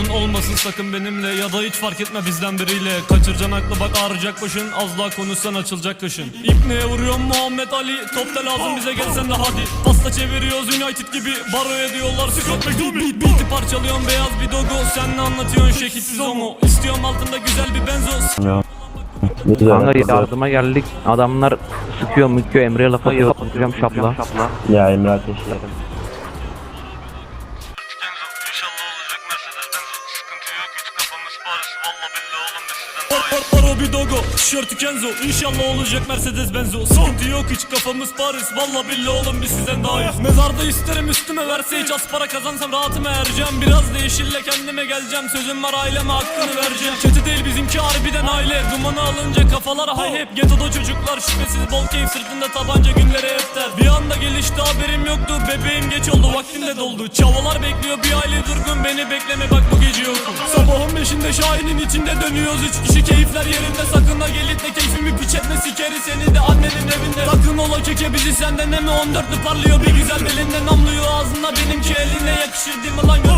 Planın olmasın sakın benimle Ya da hiç fark etme bizden biriyle. Kaçıracaksın aklı bak ağrıyacak başın. Az daha konuşsan açılacak kışın. İpneye vuruyorum Muhammed Ali. Top da lazım bize gelsen de hadi. Pasta çeviriyoruz United gibi. Baro ediyorlar Scott McTominay Beat'i parçalıyorum beyaz bir dogo. Sen ne anlatıyorsun şekilsiz homo? İstiyorum altında güzel bir benzo. Ya. Kanka yardıma geldik. Adamlar sıkıyor müküyor Emre'ye laf atıyor. Şapla. Ya Emre Ateşler. İnşallah olacak Mercedes Benz Sıkıntı yok hiç kafamız Paris. Valla billahi oğlum biz sizden Paro bir dogo. Tişörtü Kenzo. İnşallah olacak Mercedes Benzo. Sıkıntı yok hiç kafamız Paris. Valla billahi oğlum biz sizden daha iyiyiz Mezarda isterim üstüme verse hiç az para kazansam rahatıma ereceğim. Biraz da yeşille kendime geleceğim. Sözüm var aileme hakkını vereceğim. Çete değil bizimki harbiden aile. Dumanı alınca kafalar hay hep Getoda çocuklar. Şüphesiz bol keyif sırtında tabanca gelişti haberim yoktu Bebeğim geç oldu vaktim de doldu. Çavalar bekliyor bir aile durgun Beni bekleme bak bu gece yokum Sabahın beşinde Şahin'in içinde dönüyoruz Üç kişi keyifler yerinde. Sakın ha gelip de keyfimi piç etme Sikeri seni de annenin evinde. Sakın ola keke bizi senden mi 14'lü parlıyor Bir güzel belinde namlıyor ağzında Benimki eline yakışır değil mi lan